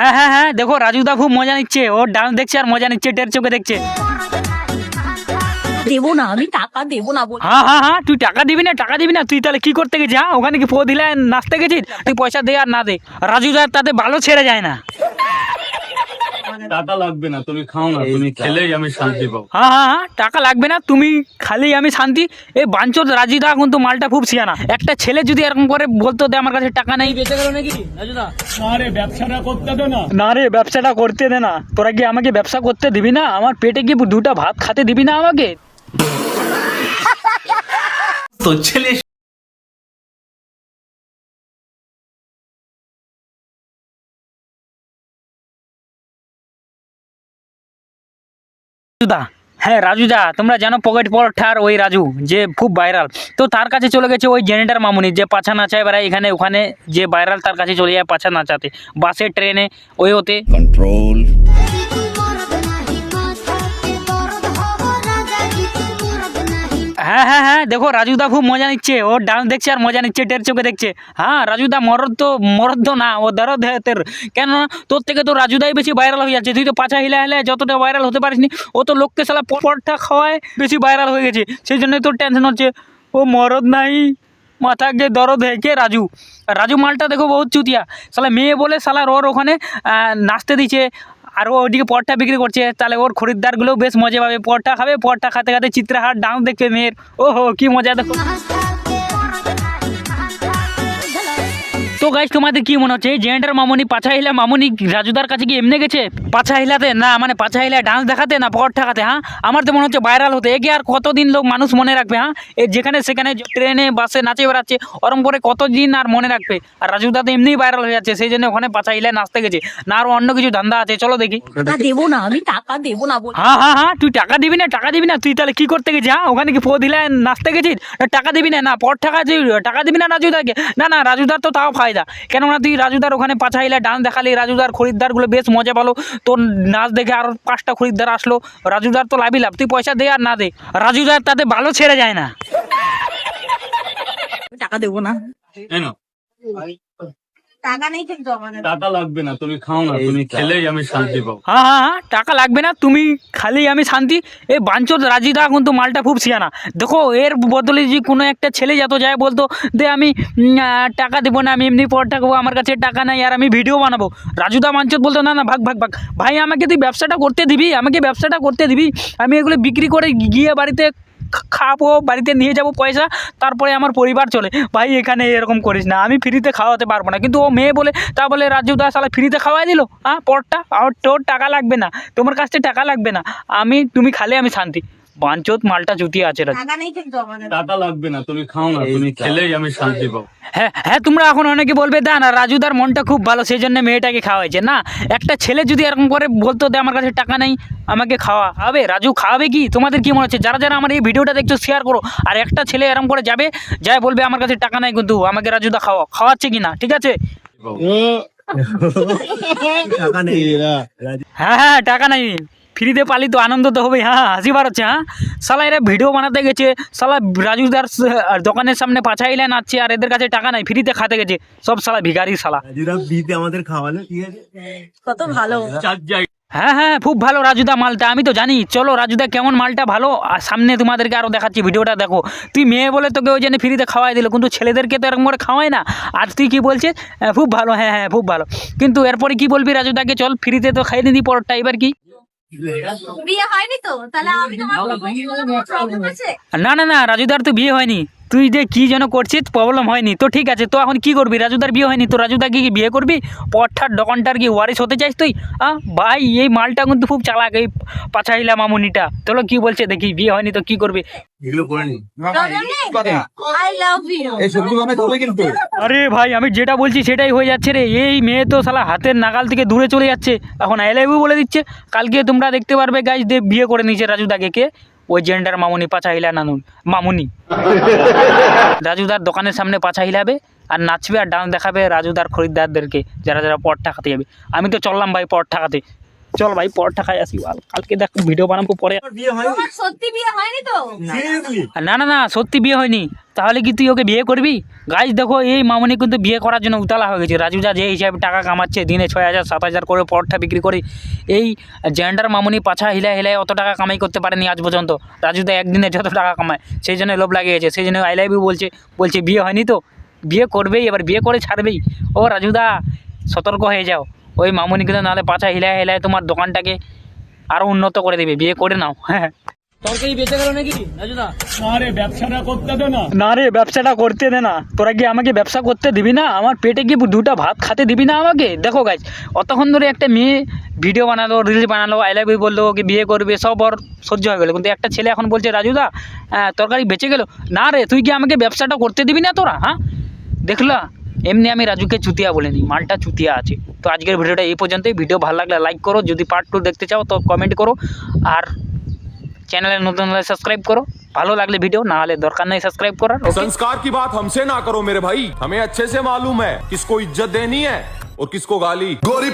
হ্যাঁ হ্যাঁ হ্যাঁ দেখো রাজুদা খুব মজা নিচ্ছে। ওর ডান্স দেখছে আর মজা নিচ্ছে টের চোখে দেখছে। দেবো না আমি টাকা দেবো না বল। হ্যাঁ হ্যাঁ হ্যাঁ তুই টাকা দিবি না টাকা দিবি না তুই তাহলে কি করতে গেছিস হ্যাঁ? ওখানে কি ফো দিলে নাচতে গেছিস? তুই পয়সা দে আর না দে। রাজুদার তাতে ভালো ছেড়ে যায় না। টাকা লাগবে না তুমি খালি আমি শান্তি পাবো। হ্যাঁ রাজি হ্যাঁ, হ্যাঁ কিন্তু মালটা খুব সিয়ানা। একটা ছেলে যদি এরকম করে বলতো দে আমার কাছে টাকা নেই। না রে ব্যবসাটা করতে দে না। তোরা গিয়ে আমাকে ব্যবসা করতে দিবি না? আমার পেটে কি দুটা ভাত খাতে দিবি না আমাকে? তো ছেলে রাজুদা। হ্যাঁ রাজুদা, তোমরা জানো পকেট পরঠার ওই রাজু, যে খুব ভাইরাল তো তার কাছে চলে গেছে ওই জেনেটার মামুনি, যে পাছা নাচায় বেড়ায় এখানে, ওখানে যে ভাইরাল তার কাছে চলে যায় পাছা নাচাতে বাসে, ট্রেনে, ওই ওতে। Control হ্যাঁ হ্যাঁ হ্যাঁ দেখো রাজুদা খুব মজা নিচ্ছে ওর ডান্স দেখছে আর মজা নিচ্ছে, টের চোখে দেখছে। হ্যাঁ রাজুদা মরদ তো, মরদ না, ও দরদ হ্যাঁ কেন তোর থেকে তো রাজুদাই বেশি ভাইরাল হয়ে যাচ্ছে, তুই তো পাছা হিলা হিলা যতটা ভাইরাল হতে পারিসনি, ও তো লোককে সালা পরটা খাওয়ায় বেশি ভাইরাল হয়ে গেছে, সেই জন্যই তোর টেনশন হচ্ছে। ও মরদ নাই, মাথা গে দরদ হয়ে কে রাজু। রাজু মালটা দেখো বহুত চুতিয়া সালা মেয়ে বলে সালা ওর ওখানে নাচতে দিচ্ছে আর ও ওদিকে পরটা বিক্রি করছে। তাহলে ওর খরিদ্দারগুলোও বেশ মজা পাবে। পরটা খাবে, পরটা খাতে খাতে চিত্রাহার ডান্স দেখবে মেয়ের। ওহো, কি মজা দেখো। তো গাইজ তোমাদের কি মনে হচ্ছে? জেন্টার মামনি পাছা মামনি, রাজুদার কাছে কি এমনি গেছে? পাছা হিলাতে না মানে পাছা হিলায় ডান্স দেখাতে না পর ঠেকাতে হ্যাঁ? আমার তো মনে হচ্ছে ভাইরাল হতে। একে আর কতদিন লোক মানুষ মনে রাখবে হ্যাঁ? এ যেখানে সেখানে ট্রেনে বাসে নাচে বেড়াচ্ছে ওরম করে কতদিন আর মনে রাখবে? আর রাজুদা তো এমনিই ভাইরাল হয়ে যাচ্ছে সেই জন্য ওখানে পাছা হিলায় নাচতে গেছে। না আরও অন্য কিছু ধান্দা আছে চলো দেখি। দেবো না আমি টাকা দেবো না বল। হ্যাঁ হ্যাঁ হ্যাঁ তুই টাকা দিবি না টাকা দিবি না তুই তাহলে কি করতে গেছিস হ্যাঁ? ওখানে কি ফো হিলায় নাচতে গেছিস? টাকা দিবি না না পর টাকা টাকা দিবি না রাজুদাকে না না রাজুদার তো তাও ফায়দা। কেননা তুই রাজুদার ওখানে পাছাইলে ডান্স দেখালি রাজুদার খরিদ্দারগুলো বেশ মজা পালো। তোর নাচ দেখে আর পাঁচটা খরিদ্দার আসলো। রাজুদার তো লাভই লাভ তুই পয়সা দে আর না দে। রাজুদার তাতে ভালো ছেড়ে যায় না। টাকা দেবো না। টাকা নেই কিন্তু আমাদের। টাকা লাগবে না তুমি খাও না তুমি খেলেই আমি শান্তি পাবো। হ্যাঁ হ্যাঁ হ্যাঁ টাকা লাগবে না তুমি খালি আমি শান্তি। এই বাঞ্চোদ রাজিদা কিন্তু মালটা খুব শিয়ানা দেখো এর বদলে যে কোনো একটা ছেলে যত যায় বলতো দে আমি টাকা দেবো না আমি এমনি পর টাকা আমার কাছে টাকা নাই আর আমি ভিডিও বানাবো। রাজুদা বাঞ্চোদ বলতো না না ভাগ ভাগ ভাগ। ভাই আমাকে তুই ব্যবসাটা করতে দিবি আমাকে ব্যবসাটা করতে দিবি। আমি এগুলো বিক্রি করে গিয়ে বাড়িতে খাব বাড়িতে নিয়ে যাব পয়সা তারপরে আমার পরিবার চলে। ভাই এখানে এরকম করিস না আমি ফ্রিতে খাওয়াতে পারব না। কিন্তু ও মেয়ে বলে তা বলে রাজু দাস সালা ফ্রিতে খাওয়াই দিল? হ্যাঁ পরটা? আর তোর টাকা লাগবে না তোমার কাছ থেকে টাকা লাগবে না। আমি তুমি খালে আমি শান্তি। বাঞ্চত মালটা জুতিয়ে আছে রাজু। নেই কিন্তু আমাদের। টাকা লাগবে না তুমি খাও না তুমি খেলেই আমি শান্তি পাবো। হ্যাঁ হ্যাঁ তোমরা এখন অনেকে বলবে দা না রাজুদার মনটা খুব ভালো সেই জন্য মেয়েটাকে খাওয়াইছে। না একটা ছেলে যদি এরকম করে বলতো দে আমার কাছে টাকা নেই আমাকে খাওয়া হবে রাজু খাওয়াবে কি? তোমাদের কি মনে হচ্ছে? যারা যারা আমার এই ভিডিওটা দেখছ শেয়ার করো। আর একটা ছেলে এরকম করে যাবে যায় বলবে আমার কাছে টাকা নাই কিন্তু আমাকে রাজুদা খাওয়া খাওয়াচ্ছে কি না ঠিক আছে? হ্যাঁ হ্যাঁ টাকা নাই। ফ্রিতে পালি তো আনন্দ তো হবে হ্যাঁ হাসি বার হচ্ছে হ্যাঁ। সালা এরা ভিডিও বানাতে গেছে সালা রাজুদার দোকানের সামনে পাছাইলে নাচছে আর এদের কাছে টাকা নাই ফ্রিতে খাতে গেছে সব সালা ভিখারি সালা আমাদের খাওয়ালো ঠিক আছে? কত ভালো। হ্যাঁ হ্যাঁ খুব ভালো রাজুদা মালটা আমি তো জানি। চলো রাজুদা কেমন মালটা ভালো? আর সামনে তোমাদেরকে আরও দেখাচ্ছি ভিডিওটা দেখো। তুই মেয়ে বলে তোকে ওই জন্য ফ্রিতে খাওয়াই দিল কিন্তু ছেলেদেরকে তো এরকম করে খাওয়ায় না। আর তুই কি বলছিস হ্যাঁ, খুব ভালো হ্যাঁ হ্যাঁ খুব ভালো। কিন্তু এরপরে কি বলবি রাজুদাকে চল ফ্রিতে তো খাইয়ে দিদি পরটা এবার কি? বিয়ে হয়নি তো? তাহলে আমি তোমার প্রবলেম আছে না না না রাজুদার তো বিয়ে হয়নি। তুই যে কি যেন করছিস প্রবলেম হয়নি। তো ঠিক আছে তো এখন কি করবি? রাজুদার বিয়ে হয়নি তো রাজুদা কি কি বিয়ে করবি? পট্টার দোকানটার কি ওয়ারিস হতে চাইস তুই? হ্যাঁ ভাই এই মালটা কিন্তু খুব চালাক এই পাছাইলা মামুনিটা। চলো কি বলছে দেখি বিয়ে হয়নি তো কি করবি? আরে ভাই আমি যেটা বলছি সেটাই হয়ে যাচ্ছে রে। এই মেয়ে তো শালা হাতের নাগাল থেকে দূরে চলে যাচ্ছে। এখন আই লাভ ইউ বলে দিচ্ছে। কালকে তোমরা দেখতে পারবে গাছ দিয়ে বিয়ে করে নিয়েছে রাজুদাকে। কে? ওই জেন্ডার মামুনি পাছা হিলা নানুন মামুনি। রাজুদার দোকানের সামনে পাছা হিলাবে আর নাচবে আর ডান্স দেখাবে রাজুদার খরিদ্দারদেরকে যারা যারা পট ঠাকাতে যাবে। আমি তো চললাম ভাই পট ঠাকাতে চল ভাই পর ঠাকায় আসি কালকে দেখ ভিডিও বানাবো পরে। বিয়ে হয়নি সত্যি বিয়ে হয়নি তো? না না না সত্যি বিয়ে হয়নি। তাহলে কি তুই ওকে বিয়ে করবি? গাইজ দেখো, এই মামনি কিন্তু বিয়ে করার জন্য উতলা হয়ে গেছে। রাজুদা যে হিসাবে টাকা কামাচ্ছে, দিনে ছয় হাজার, সাত হাজার করে পরটা বিক্রি করে, এই জেন্ডার মামনি পাছা হিলায় হিলায় অত টাকা কামাই করতে পারেনি আজ পর্যন্ত। রাজুদা একদিনে যত টাকা কামায়, সেই জন্য লোভ লাগিয়েছে, সেই জন্য আই লাভ ইউ বলছে বলছে, বিয়ে হয়নি তো? বিয়ে করবেই, এবার বিয়ে করে ছাড়বেই। ও রাজুদা, সতর্ক হয়ে যাও। ওই মামনি কিন্তু নাহলে পাছা হিলায় হিলায় তোমার দোকানটাকে আরও উন্নত করে দেবে। বিয়ে করে নাও হ্যাঁ। তরকারি বেঁচে গেল নাকি? রাজুদা। আরে ব্যবসাটা করতে দে না। না রে ব্যবসাটা করতে দে না। তোরা কি আমাকে ব্যবসা করতে দিবি না? আমার পেটে কি দুটা ভাত খেতে দিবি না আমাকে? দেখো গাছ অতক্ষণ ধরে একটা মেয়ে ভিডিও বানালো রিলস বানালো আই লাভ ইউ বলল ওকে বিয়ে করবে সব ওর সহ্য হয়ে গেলো। কিন্তু একটা ছেলে এখন বলছে রাজুদা তরকারি বেঁচে গেল। না রে তুই কি আমাকে ব্যবসাটা করতে দিবি না তোরা হ্যাঁ? দেখলা এমনি আমি রাজুকে চুতিয়া বলিনি মালটা চুতিয়া আছে। তো আজকের ভিডিওটা এই পর্যন্তই। ভিডিও ভালো লাগলে লাইক করো যদি পার্ট টু দেখতে চাও তো কমেন্ট করো। আর চ্যানেলে নতুন হলে সাবস্ক্রাইব করো ভালো লাগলে ভিডিও না হলে দরকার নেই সাবস্ক্রাইব করার ওকে संस्कार की बात हमसे ना करो मेरे भाई हमें अच्छे से मालूम है किसको इज्जत देनी है और किसको गाली गोरी